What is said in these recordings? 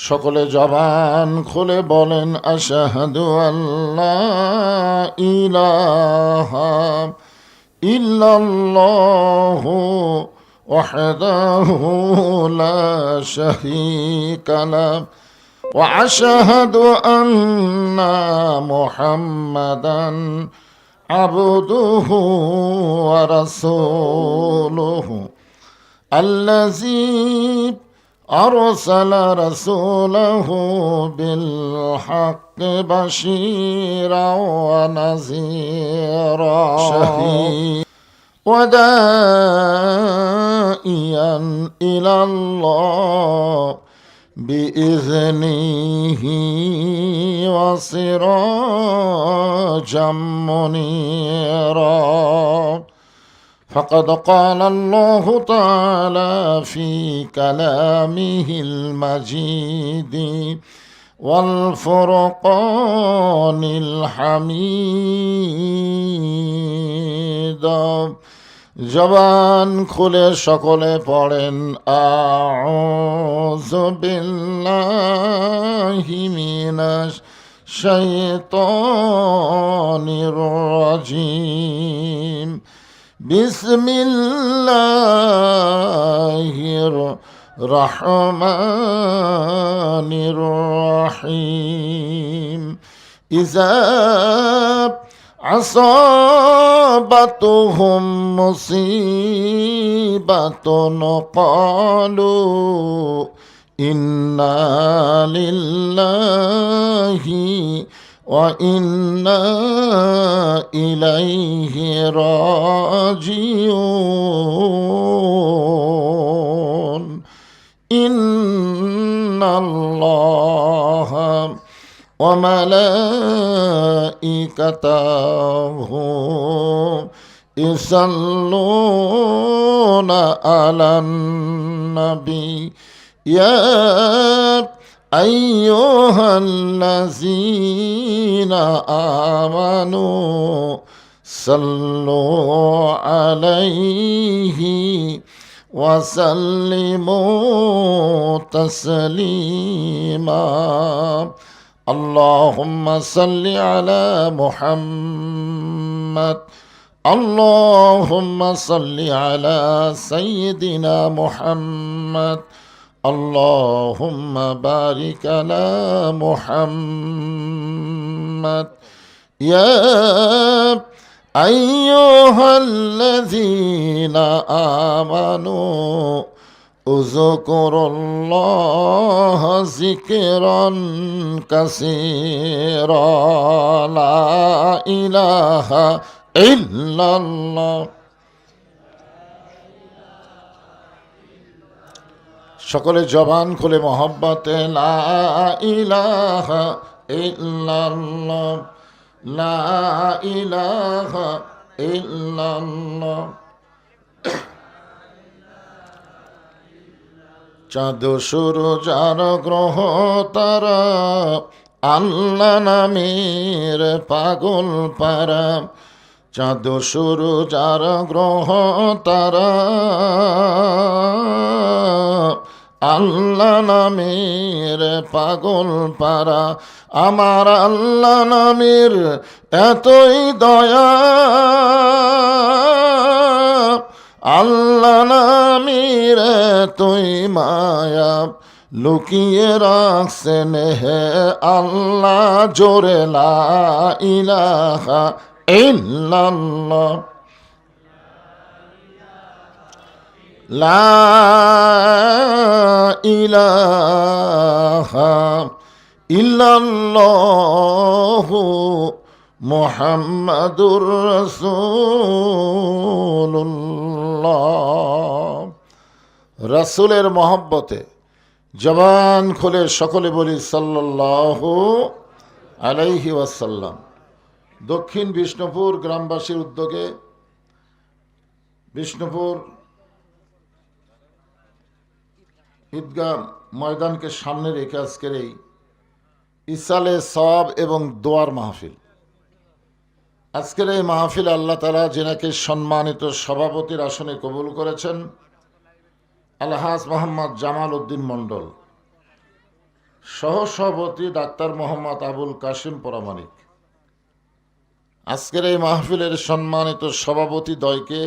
সকলে জবান খুলে বলেন আশাহাদু আল্লাহ ইলাহা ইল্লাল্লাহ وحده لا شريك له واشهد ان محمدا عبده ورسوله الذي أرسل رسوله بالحق بشيرا ونذيرا. ودائيا إلى الله بإذنه وسراجا منيرا. فقد قال الله تعالى في كلامه المجيد والفرقان الحميد জবান খুলে সকলে পড়েন আউযু বিল্লাহি মিনাশ শাইতানির রাজিম بسم الله الرحمن الرحيم إذا أصابتهم مصيبة قالوا إنا لله وإنا إليه راجعون. إن الله وملائكته يصلون على النبي. يا أيها الذين آمنوا صلوا عليه وسلموا تسليما. اللهم صل على محمد. اللهم صل على سيدنا محمد. اللهم بارك على محمد يا أيها الذين آمنوا اذكروا الله ذكرا كثيرا لا إله إلا الله সকলে জবান খুলে, মহব্বতে চাঁদ সুর যার গ্রহ, তারা আল্লাহ নামের পাগল পারা। চাঁদ সুর যার গ্রহ, তারা আল্লাহ নামের পাগল পারা আমার আল্লাহ নামের এতই দয়া। আল্লাহ নামের এতই মায়া লুকিয়ে রাখছেন হে আল্লাহ, জোরে লা ইলাহা ইল্লাল্লাহ। লা মোহাম্মদুর রসুলের মহব্বতে জবান খুলে সকলে বলি সাল্লাল্লাহু আলাইহি ওয়াসাল্লাম। দক্ষিণ বিষ্ণুপুর গ্রামবাসীর উদ্যোগে বিষ্ণুপুর ঈদগাহ ময়দানকে সামনে রেখে আজকের এই ইসালে সব এবং দোয়ার মাহফিল। আজকের এই মাহফিল আল্লাহ তালা যেনাকে সম্মানিত সভাপতির আসনে কবুল করেছেন, আলহাজ মোহাম্মদ জামাল উদ্দিন মণ্ডল সহসভাপতি ডাক্তার মোহাম্মদ আবুল কাশিম পরামানিক আজকের এই মাহফিলের সম্মানিত সভাপতি দয়কে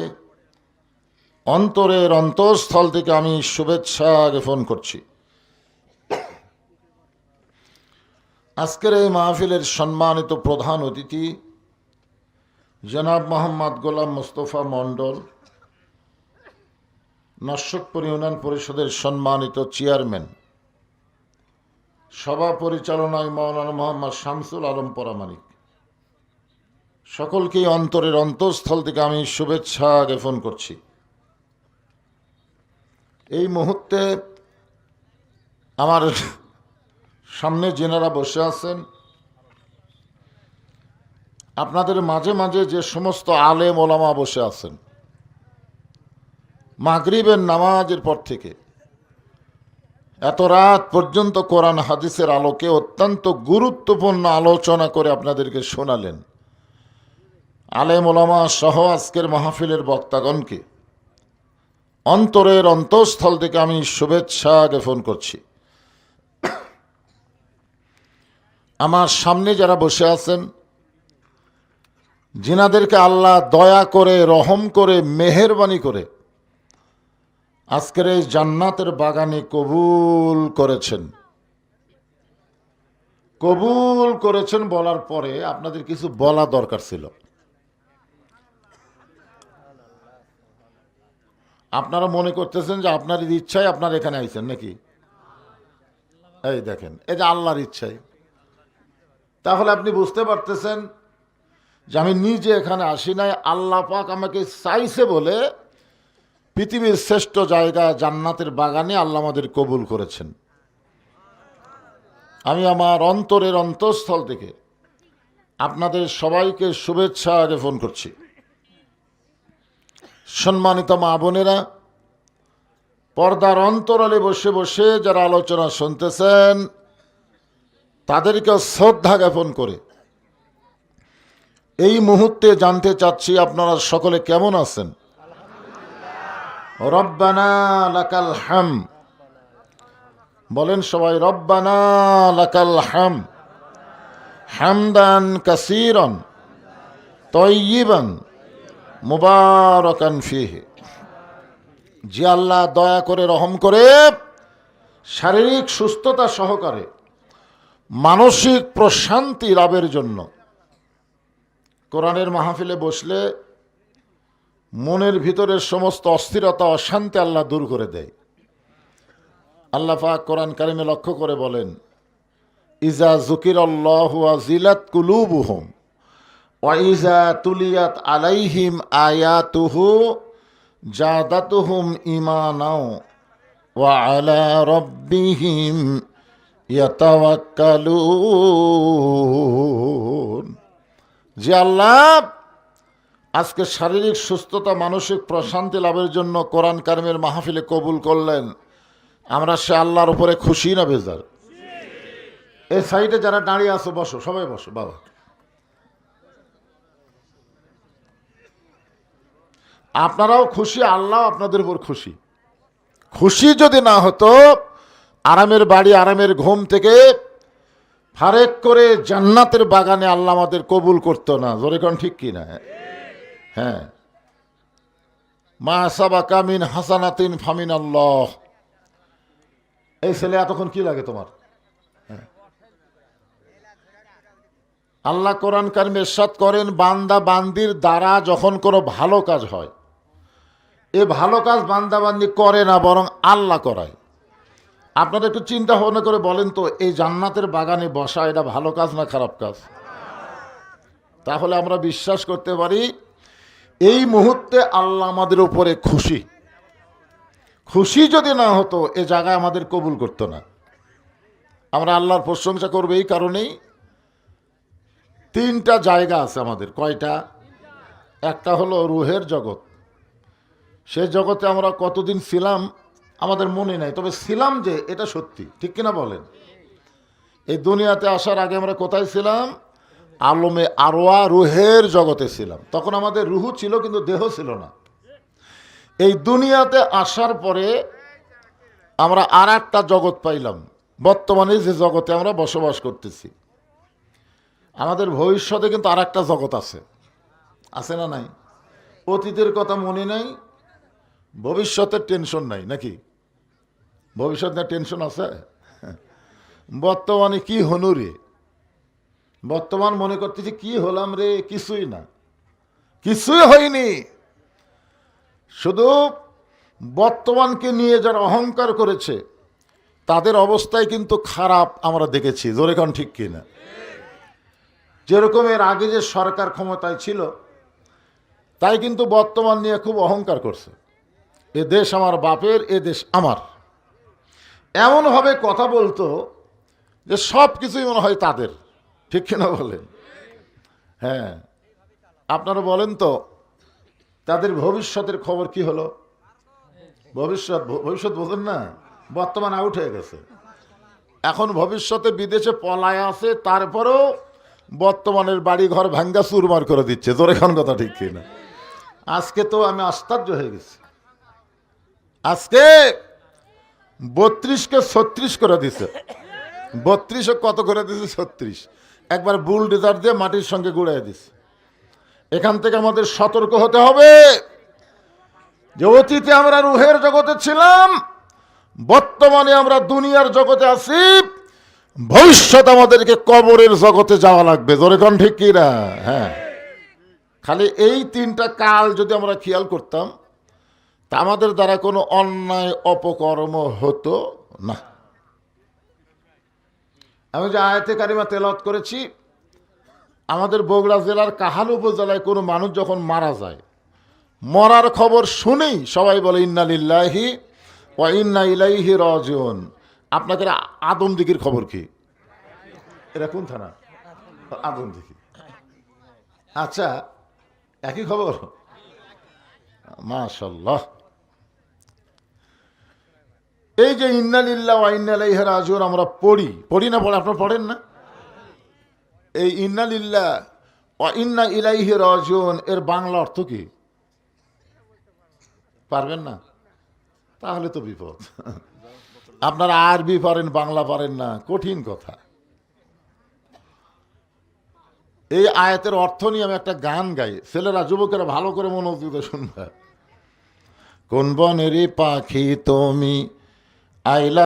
অন্তরের অন্তঃস্থল থেকে আমি শুভেচ্ছা জ্ঞাপন করছি। আজকের এই মাহফিলের সম্মানিত প্রধান অতিথি জনাব মোহাম্মদ গোলাম মোস্তফা মণ্ডল নশ্বরপুর ইউনিয়ন পরিষদের সম্মানিত চেয়ারম্যান, সভা পরিচালনায় মৌলানা মোহাম্মদ শামসুল আলম পরামানিক। সকলকেই অন্তরের অন্তঃস্থল থেকে আমি শুভেচ্ছা জ্ঞাপন করছি। এই মুহূর্তে আমার সামনে যেনারা বসে আছেন, আপনাদের মাঝে মাঝে যে সমস্ত আলেম ওলামা বসে আছেন, মাগরিবের নামাজের পর থেকে এত রাত পর্যন্ত কোরআন হাদিসের আলোকে অত্যন্ত গুরুত্বপূর্ণ আলোচনা করে আপনাদেরকে শোনালেন। আলেম ওলামা সহ আজকের মাহফিলের বক্তাগণকে অন্তরের অন্তঃস্থল থেকে আমি শুভেচ্ছা জ্ঞাপন করছি। আমার সামনে যারা বসে আছেন জিনাদেরকে আল্লাহ দয়া করে, রহম করে, মেহেরবানি করে আজকের এই জান্নাতের বাগানে কবুল করেছেন। কবুল করেছেন বলার পরে আপনাদের কিছু বলা দরকার ছিল। আপনারা মনে করতেছেন যে আপনার ইচ্ছায় আপনার এখানে আইছেন নাকি? এই দেখেন, এই যে আল্লাহর ইচ্ছায়। তাহলে আপনি বুঝতে পারতেছেন যে আমি নিজে এখানে আসি নাই, আল্লাহ পাক আমাকে চাইছে বলে পৃথিবীর শ্রেষ্ঠ জায়গা জান্নাতের বাগানে আল্লাহ আমাদের কবুল করেছেন। আমি আমার অন্তরের অন্তঃস্থল থেকে আপনাদের সবাইকে শুভেচ্ছা জ্ঞাপন করছি। সম্মানিত মা বোনেরা, পর্দার অন্তরালে বসে বসে যারা আলোচনা শুনতেছেন তাদেরকে শ্রদ্ধা জ্ঞাপন করে। এই মুহূর্তে জানতে চাচ্ছি আপনারা সকলে কেমন আছেন? রব্বানা হাম। বলেন সবাই, রব্বানা লাকাল হাম। হামদান কাসিরন তৈবান মুবারকান ফিহে। যে আল্লাহ দয়া করে, রহম করে, শারীরিক সুস্থতা সহকারে মানসিক প্রশান্তি লাভের জন্য কোরআনের মাহফিলে বসলে মনের ভিতরের সমস্ত অস্থিরতা, অশান্তি আল্লাহ দূর করে দেয়। আল্লাহ কোরআন কারিমে লক্ষ্য করে বলেন, ইজা জুকির আল্লাহ জিলাত কুলুবুহুম। ওয়াইজা তুলিয়াত আলাইহিম আয়াতুহু জাদাতুহুম ইমানাও ওয়া আলা রব্বিহিম ইয়াতাওয়াক্কালুন। যে আল্লাহ আজকে শারীরিক সুস্থতা, মানসিক প্রশান্তি লাভের জন্য কোরআন কারিমের মাহফিলে কবুল করলেন, আমরা সে আল্লাহর উপরে খুশি না, বেজার। এই সাইডে যারা দাঁড়িয়ে আছো, বসো, সবাই বসো, বাবা। আপনারাও খুশি, আল্লাহ আপনাদের উপর খুশি। খুশি যদি না হতো, আরামের বাড়ি, আরামের ঘুম থেকে ফারেক করে জান্নাতের বাগানে আল্লাহ আমাদের কবুল করতো না। জোরে কোন ঠিক কি না হ্যাঁ। মা সাবা কামিন হাসানাতিন ফামিন আল্লাহ এই ছেলে, এতক্ষণ কি লাগে তোমার? হ্যাঁ। আল্লাহ কোরআন কারিম এরশাদ করেন, বান্দা বান্দির দ্বারা যখন কোনো ভালো কাজ হয় এ ভালো কাজ বান্দাবান্দি করে না, বরং আল্লাহ করায়। আপনারা একটু চিন্তা ভাবনা করে বলেন তো, এই জান্নাতের বাগানে বসা এটা ভালো কাজ না খারাপ কাজ? তাহলে আমরা বিশ্বাস করতে পারি, এই মুহূর্তে আল্লাহ আমাদের উপরে খুশি। খুশি যদি না হতো, এ জায়গায় আমাদের কবুল করতো না। আমরা আল্লাহর প্রশংসা করব এই কারণেই। তিনটা জায়গা আছে আমাদের, কয়টা? একটা হলো রুহের জগৎ সে জগতে আমরা কতদিন ছিলাম আমাদের মনে নাই। তবে ছিলাম যে এটা সত্যি। ঠিক কিনা বলেন? এই দুনিয়াতে আসার আগে আমরা কোথায় ছিলাম? আলমে আরোয়া রুহের জগতে ছিলাম। তখন আমাদের রুহু ছিল কিন্তু দেহ ছিল না। এই দুনিয়াতে আসার পরে আমরা আর একটা জগৎ পাইলাম। বর্তমানে যে জগতে আমরা বসবাস করতেছি। আমাদের ভবিষ্যতে কিন্তু আর একটা জগৎ আছে। আছে না নাই? অতীতের কথা মনে নাই? ভবিষ্যতের টেনশন নাই, নাকি? ভবিষ্যৎ না টেনশন আছে? বর্তমানে কি হনু রে? বর্তমান মনে করতেছি কি হলাম রে? কিছুই না। কিছুই হয়নি। শুধু বর্তমানকে নিয়ে যারা অহংকার করেছে, তাদের অবস্থায় কিন্তু খারাপ আমরা দেখেছি। জোরেখন ঠিক কিনা? যেরকম এর আগে যে সরকার ক্ষমতায় ছিল, তাই কিন্তু বর্তমান নিয়ে খুব অহংকার করছে। এ দেশ আমার বাপের, এ দেশ আমার। এমনভাবে কথা বলতো যে সব কিছুই মনে হয় তাদের। ঠিক কিনা বলেন? হ্যাঁ। আপনারা বলেন তো, তাদের ভবিষ্যতের খবর কি হলো? ভবিষ্যৎ ভবিষ্যৎ বোঝেন না, বর্তমান আউট হয়ে গেছে। এখন ভবিষ্যতে বিদেশে পলায় আছে, তারপরেও বর্তমানের বাড়ি ঘর ভাঙ্গা চুরমার করে দিচ্ছে। তোর এখন কথা ঠিক কিনা? আজকে তো আমি আশ্চর্য হয়ে গেছি। আজকে বত্রিশকে ছত্রিশ করে দিছে। বত্রিশে কত করে দিছে? ছত্রিশ। একবার বুল ডেজার দিয়ে মাটির সঙ্গে গুড়াই দিছে। এখান থেকে আমাদের সতর্ক হতে হবে। যে অতীতে আমরা রুহের জগতে ছিলাম, বর্তমানে আমরা দুনিয়ার জগতে আছি, ভবিষ্যৎ আমাদেরকে কবরের জগতে যাওয়া লাগবে। জোরে কোন ঠিক হ্যাঁ। খালি এই তিনটা কাল যদি আমরা খেয়াল করতাম তা আমাদের দ্বারা কোনো অন্যায় অপকর্ম হতো না। আমি যে আয়াতে কারিমা তেলাওয়াত করেছি, আমাদের বগুড়া জেলার কাহাল উপজেলায় কোনো মানুষ যখন মারা যায়, মরার খবর শুনেই সবাই বলে, ইন্না লিল্লাহি ও ইন্না ইলাইহি রজন আপনাকে আদম দিঘির খবর কি? এটা কোন থানা? আদম দিঘি। আচ্ছা একই খবর? মাশাল্লাহ এই যে ইন্নালিল্লাহ ইন্নালাইহি রাজিউন, আমরা পড়ি। পড়ি না, পড়ে আপনারা পড়েন না? এই ইন্নালিল্লাহ ও ইন্না ইলাইহি রাজিউন, এর বাংলা অর্থ কি? পারবেন না? তাহলে তো বিপদ। আপনারা আরবি পারেন বাংলা পারেন না, কঠিন কথা। এই আয়াতের অর্থ নিয়ে আমি একটা গান গাই। ছেলেরা, যুবকেরা ভালো করে মনোযোগ শুনবে। কোন বনেরই পাখি তুমি Ayla